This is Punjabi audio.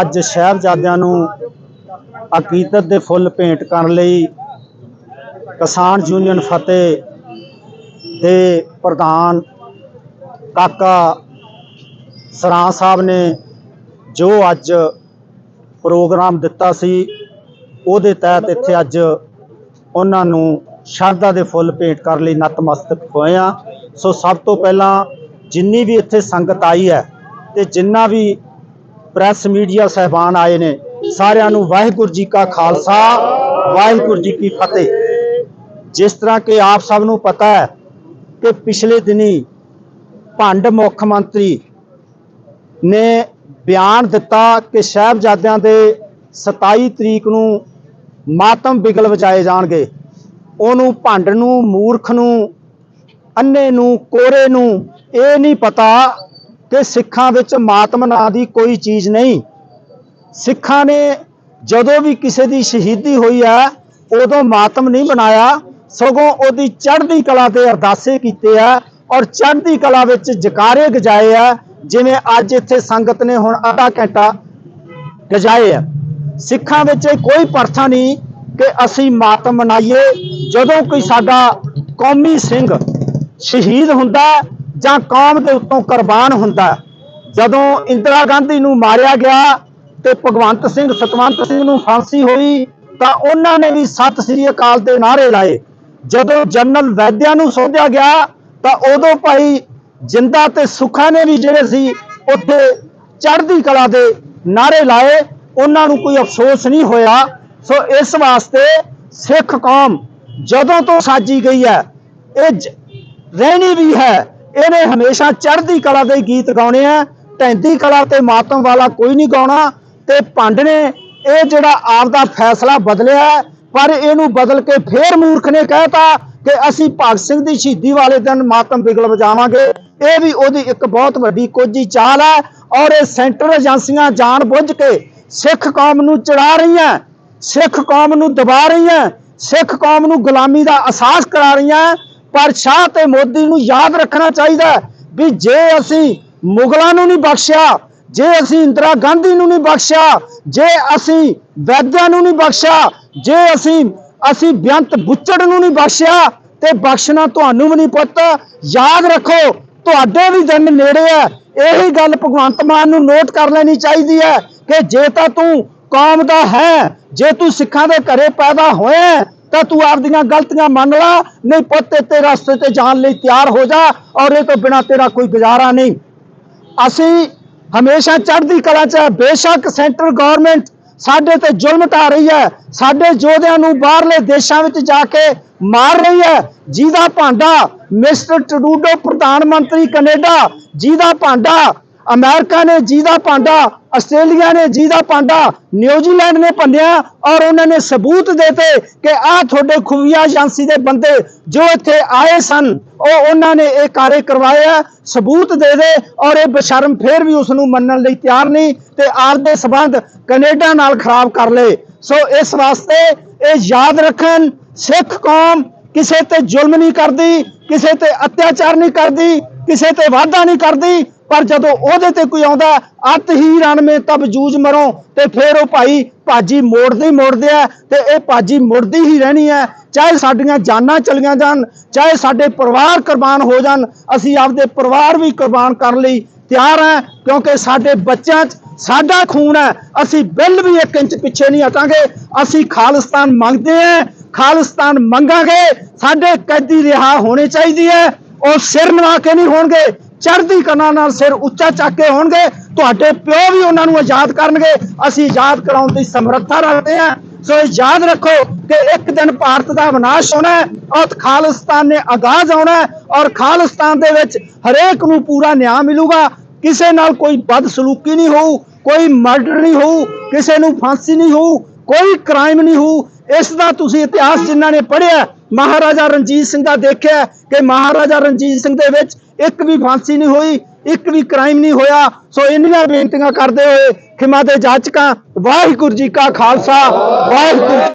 ਅੱਜ ਸਾਹਿਬਜ਼ਾਦਿਆਂ ਨੂੰ ਅਕੀਦਤ ਦੇ ਫੁੱਲ ਭੇਂਟ ਕਰਨ ਲਈ ਕਿਸਾਨ ਯੂਨੀਅਨ ਫਤਿਹ ਦੇ ਪ੍ਰਧਾਨ ਕਾਕਾ ਸਰਾਂ ਸਾਹਿਬ ਨੇ ਜੋ ਅੱਜ ਪ੍ਰੋਗਰਾਮ ਦਿੱਤਾ ਸੀ, ਉਹਦੇ ਤਹਿਤ ਇੱਥੇ ਅੱਜ ਉਹਨਾਂ ਨੂੰ ਸ਼ਰਧਾ ਦੇ ਫੁੱਲ ਭੇਂਟ ਕਰਨ ਲਈ ਨਤਮਸਤਕ ਹੋਏ ਆ ਸੋ ਸਭ ਤੋਂ ਪਹਿਲਾਂ ਜਿੰਨੀ ਵੀ ਇੱਥੇ ਸੰਗਤ ਆਈ ਹੈ ਤੇ ਜਿੰਨਾ ਵੀ ਪ੍ਰੈਸ ਮੀਡੀਆ ਸਹਿਬਾਨ ਆਏ ਨੇ। ਸਾਰਿਆਂ ਨੂੰ ਵਾਹਿਗੁਰੂ ਜੀ ਕਾ ਖਾਲਸਾ, ਵਾਹਿਗੁਰੂ ਜੀ ਕੀ ਫਤਿਹ। ਜਿਸ ਤਰ੍ਹਾਂ ਕਿ ਆਪ ਸਭ ਨੂੰ ਪਤਾ ਹੈ ਕਿ ਪਿਛਲੇ ਦਿਨੀ ਭੰਡ ਮੁੱਖ ਮੰਤਰੀ ਨੇ ਬਿਆਨ ਦਿੱਤਾ ਕਿ ਸਾਹਿਬਜ਼ਾਦਿਆਂ ਦੇ 27 ਤਰੀਕ ਨੂੰ ਮਾਤਮ ਬਿਗਲ ਵਜਾਏ ਜਾਣਗੇ। ਉਹਨੂੰ ਭੰਡ ਨੂੰ, ਮੂਰਖ ਨੂੰ ਅੰਨੇ ਨੂੰ, ਕੋਰੇ ਨੂੰ ਇਹ ਨਹੀਂ ਪਤਾ ਕਿ ਸਿੱਖਾਂ ਵਿੱਚ ਮਾਤਮ ਨਾਂ ਦੀ ਕੋਈ ਚੀਜ਼ ਨਹੀਂ। ਸਿੱਖਾਂ ਨੇ ਜਦੋਂ ਵੀ ਕਿਸੇ ਦੀ ਸ਼ਹੀਦੀ ਹੋਈ ਹੈ, ਉਦੋਂ ਮਾਤਮ ਨਹੀਂ ਬਣਾਇਆ, ਸਗੋਂ ਉਹਦੀ ਚੜ੍ਹਦੀ ਕਲਾ ਤੇ ਅਰਦਾਸੇ ਕੀਤੇ ਆ ਔਰ ਚੜ੍ਹਦੀ ਕਲਾ ਵਿੱਚ ਜਕਾਰੇ ਗਜਾਏ ਆ, ਜਿਵੇਂ ਅੱਜ ਇੱਥੇ ਸੰਗਤ ਨੇ ਹੁਣ ਅੱਧਾ ਘੰਟਾ ਗਜਾਏ ਆ। ਸਿੱਖਾਂ ਵਿੱਚ ਇਹ ਕੋਈ ਪ੍ਰਥਾ ਨਹੀਂ ਕਿ ਅਸੀਂ ਮਾਤਮ ਮਨਾਈਏ ਜਦੋਂ ਕੋਈ ਸਾਡਾ ਕੌਮੀ ਸਿੰਘ ਸ਼ਹੀਦ ਹੁੰਦਾ ਜਾਂ ਕੌਮ ਦੇ ਉੱਤੋਂ ਕੁਰਬਾਨ ਹੁੰਦਾ ਜਦੋਂ ਇੰਦਰਾ ਗਾਂਧੀ ਨੂੰ ਮਾਰਿਆ ਗਿਆ ਤੇ ਭਗਵੰਤ ਸਿੰਘ, ਸਤਵੰਤ ਸਿੰਘ ਨੂੰ ਫਾਂਸੀ ਹੋਈ, ਤਾਂ ਉਹਨਾਂ ਨੇ ਵੀ ਸਤਿ ਸ੍ਰੀ ਅਕਾਲ ਦੇ ਨਾਅਰੇ ਲਾਏ। ਜਦੋਂ ਜਨਰਲ ਵੈਦਿਆ ਨੂੰ ਸੋਧਿਆ ਗਿਆ, ਤਾਂ ਉਦੋਂ ਭਾਈ ਜਿੰਦਾ ਤੇ ਸੁਖਾ ਨੇ ਵੀ ਜਿਹੜੇ ਸੀ, ਉੱਥੇ ਚੜ੍ਹਦੀ ਕਲਾ ਦੇ ਨਾਅਰੇ ਲਾਏ। ਉਹਨਾਂ ਨੂੰ ਕੋਈ ਅਫਸੋਸ ਨਹੀਂ ਹੋਇਆ। ਸੋ ਇਸ ਵਾਸਤੇ ਸਿੱਖ ਕੌਮ ਜਦੋਂ ਤੋਂ ਸਾਜੀ ਗਈ ਹੈ, ਇਹ ਰਹਿਣੀ ਵੀ ਹੈ। ਇਹਨੇ ਹਮੇਸ਼ਾ ਚੜ੍ਹਦੀ ਕਲਾ ਦੇ ਗੀਤ ਗਾਉਣੇ ਆ ਢੈਂਦੀ ਕਲਾ ਤੇ ਮਾਤਮ ਵਾਲਾ ਕੋਈ ਨਹੀਂ ਗਾਉਣਾ। ਤੇ ਭੰਡ ਨੇ ਇਹ ਜਿਹੜਾ ਆਪ ਦਾ ਫੈਸਲਾ ਬਦਲਿਆ, ਪਰ ਇਹਨੂੰ ਬਦਲ ਕੇ ਫੇਰ ਮੂਰਖ ਨੇ ਕਹਿਤਾ ਕਿ ਅਸੀਂ ਭਗਤ ਸਿੰਘ ਦੀ ਸ਼ਹੀਦੀ ਵਾਲੇ ਦਿਨ ਮਾਤਮ ਬਿਗਲ ਵਜਾਵਾਂਗੇ। ਇਹ ਵੀ ਉਹਦੀ ਇੱਕ ਬਹੁਤ ਵੱਡੀ ਕੋਝੀ ਚਾਲ ਹੈ ਔਰ ਇਹ ਸੈਂਟਰ ਏਜੰਸੀਆਂ ਜਾਣ ਬੁੱਝ ਕੇ ਸਿੱਖ ਕੌਮ ਨੂੰ ਚੜਾ ਰਹੀਆਂ, ਸਿੱਖ ਕੌਮ ਨੂੰ ਦਬਾ ਰਹੀਆਂ, ਸਿੱਖ ਕੌਮ ਨੂੰ ਗੁਲਾਮੀ ਦਾ ਅਹਿਸਾਸ ਕਰਾ ਰਹੀਆਂ। ਪਰ ਸ਼ਾਹ ਤੇ ਮੋਦੀ ਨੂੰ ਯਾਦ ਰੱਖਣਾ ਚਾਹੀਦਾ ਵੀ ਜੇ ਅਸੀਂ ਮੁਗਲਾਂ ਨੂੰ ਨਹੀਂ ਬਖਸ਼ਿਆ ਜੇ ਅਸੀਂ ਇੰਦਰਾ ਗਾਂਧੀ ਨੂੰ ਨਹੀਂ ਬਖਸ਼ਿਆ ਜੇ ਅਸੀਂ ਵੈਦਿਆ ਨੂੰ ਨਹੀਂ ਬਖਸ਼ਿਆ ਜੇ ਅਸੀਂ ਅਸੀਂ ਬੇਅੰਤ ਬੁੱਚੜ ਨੂੰ ਨਹੀਂ ਬਖਸ਼ਿਆ ਤੇ ਬਖਸ਼ਣਾ ਤੁਹਾਨੂੰ ਵੀ ਨਹੀਂ ਪੁੱਤ। ਯਾਦ ਰੱਖੋ ਤੁਹਾਡੇ ਵੀ ਦਿਨ ਨੇੜੇ ਹੈ। ਇਹੀ ਗੱਲ ਭਗਵੰਤ ਮਾਨ ਨੂੰ ਨੋਟ ਕਰ ਲੈਣੀ ਚਾਹੀਦੀ ਹੈ ਕਿ ਜੇ ਤਾਂ ਤੂੰ ਕੌਮ ਦਾ ਹੈ ਜੇ ਤੂੰ ਸਿੱਖਾਂ ਦੇ ਘਰੇ ਪੈਦਾ ਹੋਇਆ ਹੈ, ਤਾਂ ਤੂੰ ਆਪਦੀਆਂ ਗਲਤੀਆਂ ਮੰਨ ਲਾ, ਨਹੀਂ ਪੁੱਤ, ਤੇ ਰਸਤੇ ਤੇ ਜਾਣ ਲਈ ਤਿਆਰ ਹੋ ਜਾ ਔਰ ਇਹ ਤੋਂ ਬਿਨਾ ਤੇਰਾ ਕੋਈ ਗੁਜ਼ਾਰਾ ਨਹੀਂ। ਅਸੀਂ ਹਮੇਸ਼ਾ ਚੜ੍ਹਦੀ ਕਲਾ 'ਚ ਬੇਸ਼ੱਕ ਸੈਂਟਰ ਗਵਰਨਮੈਂਟ ਸਾਡੇ ਤੇ ਜ਼ੁਲਮ ਢਾ ਰਹੀ ਹੈ। ਸਾਡੇ ਯੋਧਿਆਂ ਨੂੰ ਬਾਹਰਲੇ ਦੇਸ਼ਾਂ ਵਿੱਚ ਜਾ ਕੇ ਮਾਰ ਰਹੀ ਹੈ। ਜਿਹਦਾ ਭਾਂਡਾ, ਮਿਸਟਰ ਟਰੂਡੋ, ਪ੍ਰਧਾਨ ਮੰਤਰੀ ਕੈਨੇਡਾ ਜਿਹਦਾ ਭਾਂਡਾ, ਅਮਰੀਕਾ ਨੇ ਜਿਹਦਾ ਭਾਂਡਾ ਆਸਟ੍ਰੇਲੀਆ ਨੇ ਜਿਹਦਾ ਭਾਂਡਾ ਨਿਊਜ਼ੀਲੈਂਡ ਨੇ ਭੰਨਿਆ ਔਰ ਉਹਨਾਂ ਨੇ ਸਬੂਤ ਦੇਤੇ ਕਿ ਆਹ ਤੁਹਾਡੇ ਖੁਫੀਆ ਏਜੰਸੀ ਦੇ ਬੰਦੇ ਜੋ ਇੱਥੇ ਆਏ ਸਨ, ਉਹ ਉਹਨਾਂ ਨੇ ਇਹ ਕਾਰੇ ਕਰਵਾਇਆ ਸਬੂਤ ਦੇ ਦੇ ਔਰ ਇਹ ਬਸ਼ਰਮ ਫੇਰ ਵੀ ਉਸ ਨੂੰ ਮੰਨਣ ਲਈ ਤਿਆਰ ਨਹੀਂ ਤੇ ਆਪਦੇ ਸਬੰਧ ਕੈਨੇਡਾ ਨਾਲ ਖਰਾਬ ਕਰ ਲਏ। ਸੋ ਇਸ ਵਾਸਤੇ ਇਹ ਯਾਦ ਰੱਖਣ, ਸਿੱਖ ਕੌਮ ਕਿਸੇ ਤੇ ਜ਼ੁਲਮ ਨਹੀਂ ਕਰਦੀ, ਕਿਸੇ ਤੇ ਅਤਿਆਚਾਰ ਨਹੀਂ ਕਰਦੀ, ਕਿਸੇ ਤੇ ਵਾਅਦਾ ਨਹੀਂ ਕਰਦੀ ਪਰ ਜਦੋਂ ਉਹਦੇ ਤੇ ਕੋਈ ਆਉਂਦਾ, ਅਤ ਹੀ ਰਣ ਮੇ ਤਬ ਜੂਝ ਮਰੋ, ਤੇ ਫਿਰ ਉਹ ਭਾਈ ਭਾਜੀ ਮੋੜਦੇ ਹੀ ਮੋੜਦੇ ਆ, ਤੇ ਇਹ ਭਾਜੀ ਮੁੜਦੀ ਹੀ ਰਹਿਣੀ ਹੈ ਚਾਹੇ ਸਾਡੀਆਂ ਜਾਨਾਂ ਚਲੀਆਂ ਜਾਣ, ਚਾਹੇ ਸਾਡੇ ਪਰਿਵਾਰ ਕੁਰਬਾਨ ਹੋ ਜਾਣ, ਅਸੀਂ ਆਪਦੇ ਪਰਿਵਾਰ ਵੀ ਕੁਰਬਾਨ ਕਰਨ ਲਈ ਤਿਆਰ ਹੈ ਕਿਉਂਕਿ ਸਾਡੇ ਬੱਚਿਆਂ 'ਚ ਸਾਡਾ ਖੂਨ ਹੈ ਅਸੀਂ ਬਿੱਲ ਵੀ ਇੱਕ ਇੰਚ ਪਿੱਛੇ ਨਹੀਂ ਹਟਾਂਗੇ। ਅਸੀਂ ਖਾਲਿਸਤਾਨ ਮੰਗਦੇ ਹਾਂ ਖਾਲਿਸਤਾਨ ਮੰਗਾਂਗੇ। ਸਾਡੇ ਕੈਦੀ ਰਿਹਾ ਹੋਣੇ ਚਾਹੀਦੀ ਹੈ ਉਹ ਸਿਰ ਨਵਾ ਕੇ ਨਹੀਂ ਹੋਣਗੇ। ਚੜ੍ਹਦੀ ਕਲਾ ਨਾਲ ਸਿਰ ਉੱਚਾ ਚੱਕ ਕੇ ਹੋਣਗੇ, ਤੁਹਾਡੇ ਪਿਓ ਵੀ ਉਹਨਾਂ ਨੂੰ ਆਜ਼ਾਦ ਕਰਨਗੇ। ਅਸੀਂ ਆਜ਼ਾਦ ਕਰਾਉਣ ਦੀ ਸਮਰੱਥਾ ਰੱਖਦੇ ਹਾਂ। ਸੋ ਯਾਦ ਰੱਖੋ ਕਿ ਇੱਕ ਦਿਨ ਭਾਰਤ ਦਾ ਵਿਨਾਸ਼ ਹੋਣਾ ਹੈ, ਔਰ ਖਾਲਿਸਤਾਨ ਨੇ ਆਗਾਜ਼ ਆਉਣਾ ਔਰ ਖਾਲਿਸਤਾਨ ਦੇ ਵਿੱਚ ਹਰੇਕ ਨੂੰ ਪੂਰਾ ਨਿਆਂ ਮਿਲੂਗਾ। ਕਿਸੇ ਨਾਲ ਕੋਈ ਬਦਸਲੂਕੀ ਨਹੀਂ ਹੋਊ, ਕੋਈ ਮਰਡਰ ਨਹੀਂ ਹੋਊ, ਕਿਸੇ ਨੂੰ ਫਾਂਸੀ ਨਹੀਂ ਹੋਊ, ਕੋਈ ਕ੍ਰਾਈਮ ਨਹੀਂ ਹੋਊ। ਇਸ ਦਾ ਤੁਸੀਂ ਇਤਿਹਾਸ ਜਿਨ੍ਹਾਂ ਨੇ ਪੜ੍ਹਿਆ ਮਹਾਰਾਜਾ ਰਣਜੀਤ ਸਿੰਘ ਦਾ ਦੇਖਿਆ ਕਿ ਮਹਾਰਾਜਾ ਰਣਜੀਤ ਸਿੰਘ ਦੇ ਵਿੱਚ ਇੱਕ ਵੀ ਫਾਂਸੀ ਨਹੀਂ ਹੋਈ, ਇੱਕ ਵੀ ਕ੍ਰਾਈਮ ਨਹੀਂ ਹੋਇਆ। ਸੋ ਇੰਨੀਆਂ ਬੇਨਤੀਆਂ ਕਰਦੇ ਹੋਏ ਖਿਮਾ ਦੇ ਜਾਚਕਾਂ, ਵਾਹਿਗੁਰੂ ਜੀ ਕਾ ਖਾਲਸਾ, ਵਾਹਿਗੁਰੂ